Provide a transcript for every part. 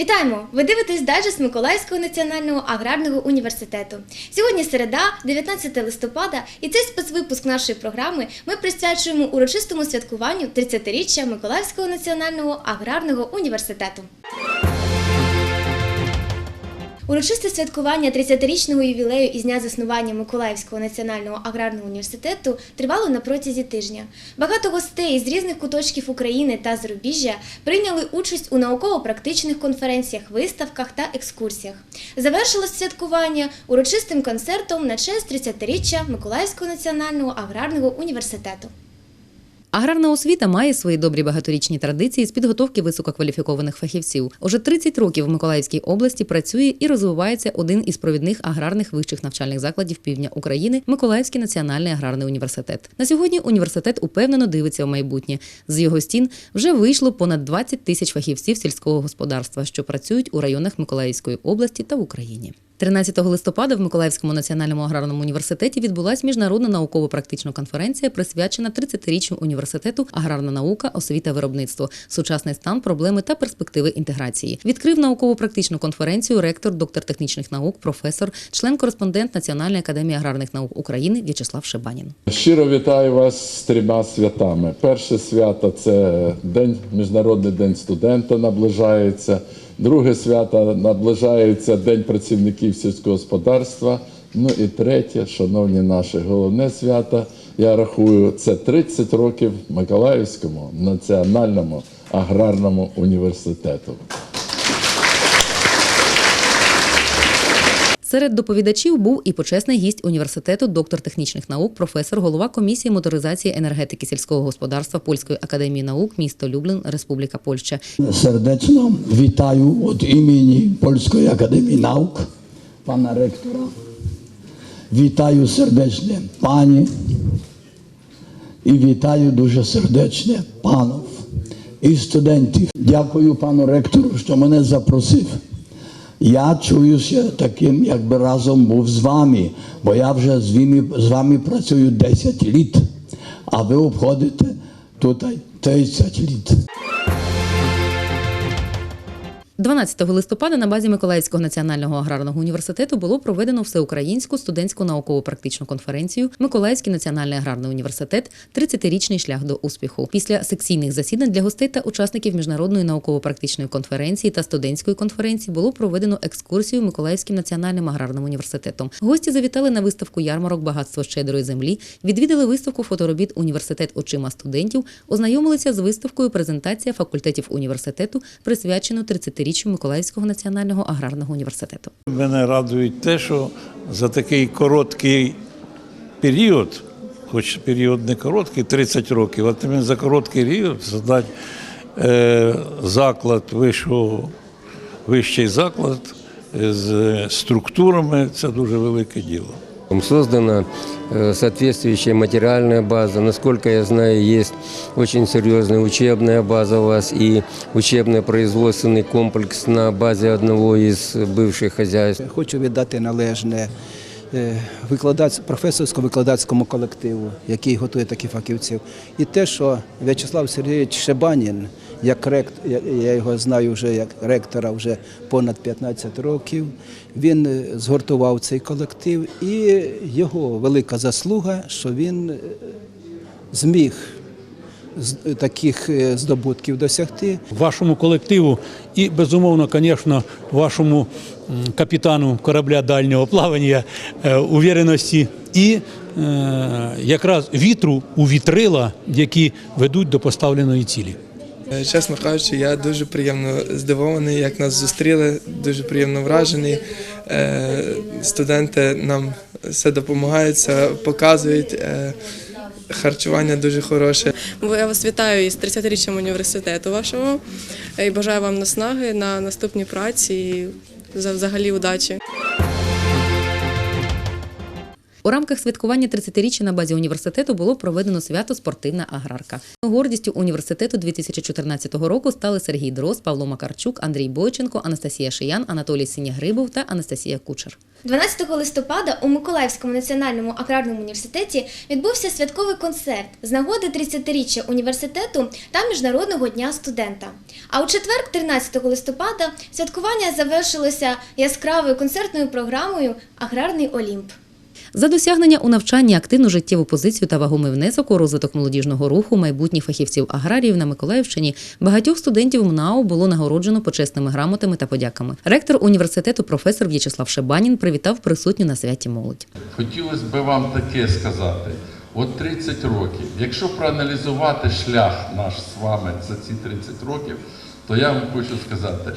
Вітаємо! Ви дивитесь дайджест Миколаївського національного аграрного університету. Сьогодні середа, 19 листопада, і цей спецвипуск нашої програми ми присвячуємо урочистому святкуванню 30-річчя Миколаївського національного аграрного університету. Урочисте святкування 30-річного ювілею із дня заснування Миколаївського національного аграрного університету тривало на протязі тижня. Багато гостей з різних куточків України та зарубіжжя прийняли участь у науково-практичних конференціях, виставках та екскурсіях. Завершилось святкування урочистим концертом на честь 30-річчя Миколаївського національного аграрного університету. Аграрна освіта має свої добрі багаторічні традиції з підготовки висококваліфікованих фахівців. Уже 30 років в Миколаївській області працює і розвивається один із провідних аграрних вищих навчальних закладів півдня України Миколаївський національний аграрний університет. На сьогодні університет упевнено дивиться в майбутнє. З його стін вже вийшло понад 20 тисяч фахівців сільського господарства, що працюють у районах Миколаївської області та в Україні. 13 листопада в Миколаївському національному аграрному університеті відбулася міжнародна науково-практична конференція, присвячена 30-річчю університету Аграрна наука, освіта, виробництво, сучасний стан, проблеми та перспективи інтеграції. Відкрив науково-практичну конференцію ректор, доктор технічних наук, професор, член-кореспондент Національної академії аграрних наук України В'ячеслав Шебанін. Щиро вітаю вас з трьома святами. Перше свято це день, Міжнародний день студента наближається. Друге свято наближається День працівників сільського господарства. Ну і третє, шановні наші, головне свято, я рахую, це 30 років Миколаївському національному аграрному університету. Серед доповідачів був і почесний гість університету, доктор технічних наук, професор, голова комісії моторизації енергетики сільського господарства Польської академії наук, місто Люблин, Республіка Польща. Serdeczną witaję od imieni Polskiej Akademii Nauk, pana rektora. Witaję serdecznie panie i witaję дуже сердечно панов і студентів. Дякую пану ректору, що мене запросив. Я чуюся таким, якби разом був з вами, бо я вже з вами, з вами працюю 10 літ, а ви обходите тут 30 літ. 12 листопада на базі Миколаївського національного аграрного університету було проведено всеукраїнську студентську науково-практичну конференцію Миколаївський національний аграрний університет 30-річний шлях до успіху. Після секційних засідань для гостей та учасників міжнародної науково-практичної конференції та студентської конференції було проведено екскурсію Миколаївським національним аграрним університетом. Гості завітали на виставку ярмарок Багатство щедрої землі, відвідали виставку фоторобіт Університет очима студентів, ознайомилися з виставкою презентація факультетів університету, присвячену 30-річчю Миколаївського національного аграрного університету. Мене радує те, що за такий короткий період, хоч період не короткий, 30 років, а тим за короткий період здати е, заклад вищого, вищий заклад з структурами це дуже велике діло. Создана э, соответствующая материальная база. Насколько я знаю, есть очень серьезная учебная база у вас и учебно-производственный комплекс на базе одного из бывших хозяйств. Хочу віддати належне е, викладач, професорсько-викладацькому колективу, який готує таких фахівців. І те, що В'ячеслав Сергійович Шебанін, як рект, я- його знаю вже як ректора вже понад 15 років, він е, згуртував цей колектив, і його велика заслуга, що він е, зміг з- таких е, здобутків досягти. вашому колективу і, безумовно, звісно, вашому капітану корабля дальнього плавання е, увіреності і е, якраз вітру у вітрила, які ведуть до поставленої цілі. Е, Чесно кажучи, я дуже приємно здивований, як нас зустріли, дуже приємно вражений. Е, Студенти нам все допомагають, все показують. Е, Харчування дуже хороше. Я вас вітаю із 30-річчям університету вашого і бажаю вам наснаги на наступні праці і за- взагалі удачі. У рамках святкування 30-річчя на базі університету було проведено свято Спортивна аграрка. Гордістю університету 2014 року стали Сергій Дрос, Павло Макарчук, Андрій Бойченко, Анастасія Шиян, Анатолій Сінягрибов та Анастасія Кучер. 12 листопада у Миколаївському національному аграрному університеті відбувся святковий концерт з нагоди 30-річчя університету та Міжнародного дня студента. А у четвер, 13 листопада, святкування завершилося яскравою концертною програмою Аграрний Олімп. За досягнення у навчанні активну життєву позицію та вагомий внесок у розвиток молодіжного руху майбутніх фахівців аграріїв на Миколаївщині багатьох студентів МНАУ було нагороджено почесними грамотами та подяками. Ректор університету професор В'ячеслав Шебанін привітав присутню на святі молодь. Хотілося б вам таке сказати. От 30 років. Якщо проаналізувати шлях наш з вами за ці 30 років, то я вам хочу сказати,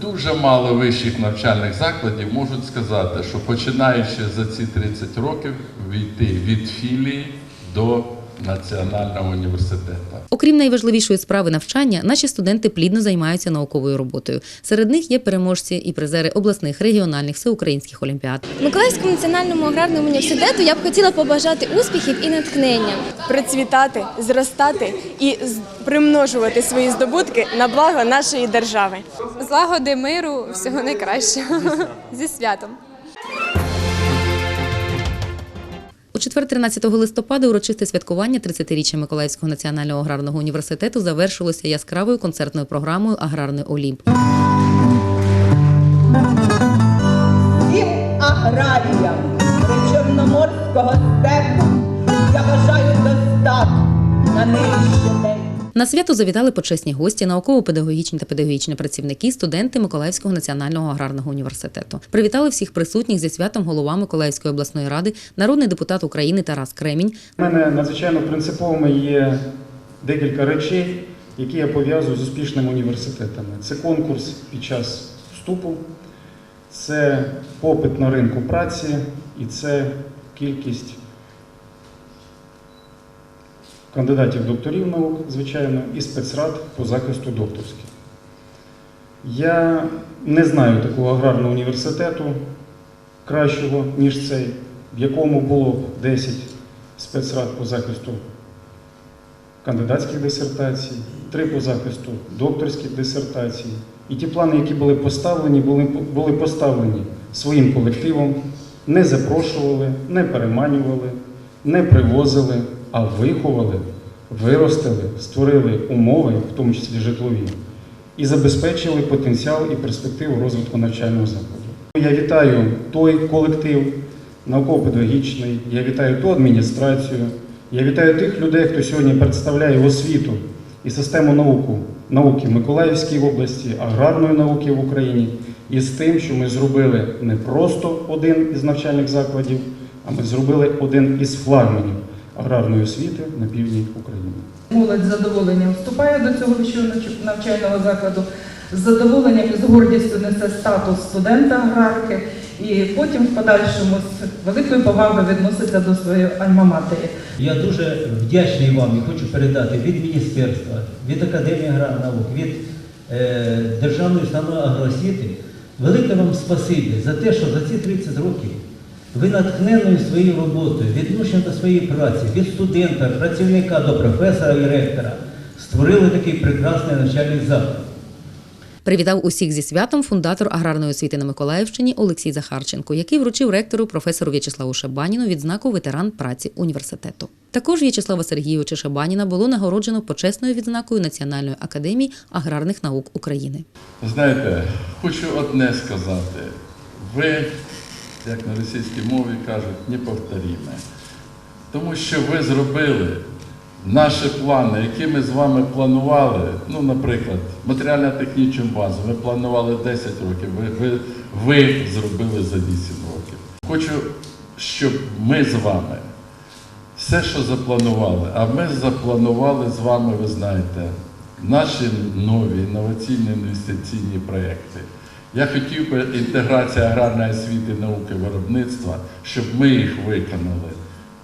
дуже мало вищих навчальних закладів можуть сказати, що починаючи за ці 30 років війти від філії до національного університету. Окрім найважливішої справи навчання, наші студенти плідно займаються науковою роботою. Серед них є переможці і призери обласних, регіональних, всеукраїнських олімпіад. Миколаївському національному аграрному університету я б хотіла побажати успіхів і натхнення. процвітати, зростати і з- примножувати свої здобутки на благо нашої держави. Злагоди, миру, всього найкращого. Зі святом. У четвер 13 листопада урочисте святкування 30-річчя Миколаївського національного аграрного університету завершилося яскравою концертною програмою Аграрний Олімп. всім аграріям Причорноморського степу я бажаю достатку на день. На свято завітали почесні гості, науково-педагогічні та педагогічні працівники, студенти Миколаївського національного аграрного університету. Привітали всіх присутніх зі святом голова Миколаївської обласної ради, народний депутат України Тарас Кремінь, У мене надзвичайно принциповими є декілька речей, які я пов'язую з успішними університетами. Це конкурс під час вступу, це попит на ринку праці і це кількість кандидатів докторів наук, звичайно, і спецрад по захисту докторських. Я не знаю такого аграрного університету кращого, ніж цей, в якому було б 10 спецрад по захисту кандидатських дисертацій, три по захисту докторських дисертацій. І ті плани, які були поставлені, були, були поставлені своїм колективом, не запрошували, не переманювали, не привозили, а виховали, виростили, створили умови, в тому числі житлові, і забезпечили потенціал і перспективу розвитку навчального закладу. Я вітаю той колектив науково-педагогічний, я вітаю ту адміністрацію, я вітаю тих людей, хто сьогодні представляє освіту і систему науку, науки Миколаївській області, аграрної науки в Україні, і з тим, що ми зробили не просто один із навчальних закладів, а ми зробили один із флагманів аграрної освіти на півдні України. Молодь з задоволенням вступає до цього вищого навчального закладу, з задоволенням і з гордістю несе статус студента аграрки і потім в подальшому з великою повагою відноситься до своєї альма-матері. Я дуже вдячний вам і хочу передати від міністерства, від Академії аграрних наук, від е, Державної установи агроосвіти велике вам спасибі за те, що за ці 30 років ви натхненною своєю роботою, відношенням до своєї праці, від студента, працівника до професора і ректора створили такий прекрасний навчальний заклад. Привітав усіх зі святом фундатор аграрної освіти на Миколаївщині Олексій Захарченко, який вручив ректору професору В'ячеславу Шабаніну відзнаку ветеран праці університету. Також В'ячеслава Сергійовича Шабаніна було нагороджено почесною відзнакою Національної академії аграрних наук України. Знаєте, хочу одне сказати. Ви, як на російській мові кажуть, неповторіме. Тому що ви зробили наші плани, які ми з вами планували, ну, наприклад, матеріально-технічну базу, ми планували 10 років, ви, ви, ви зробили за 8 років. Хочу, щоб ми з вами все, що запланували, а ми запланували з вами, ви знаєте, наші нові інноваційні інвестиційні проекти. Я хотів би інтеграція аграрної освіти, науки, виробництва, щоб ми їх виконали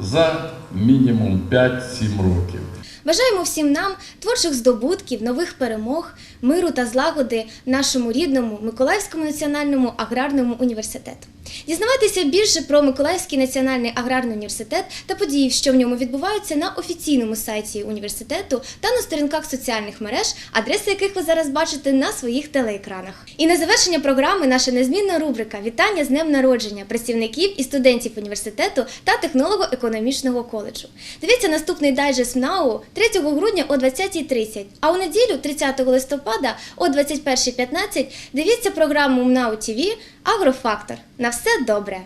за мінімум 5-7 років. Бажаємо всім нам творчих здобутків, нових перемог, миру та злагоди нашому рідному Миколаївському національному аграрному університету. Дізнавайтеся більше про Миколаївський національний аграрний університет та події, що в ньому відбуваються на офіційному сайті університету та на сторінках соціальних мереж, адреси яких ви зараз бачите на своїх телеекранах. І на завершення програми наша незмінна рубрика Вітання з днем народження працівників і студентів університету та технолого-економічного коледжу. Дивіться наступний дайджест МНАУ 3 грудня о 20.30, а у неділю 30 листопада о 21.15 дивіться програму МНАУ ТВ Агрофактор. На все добре!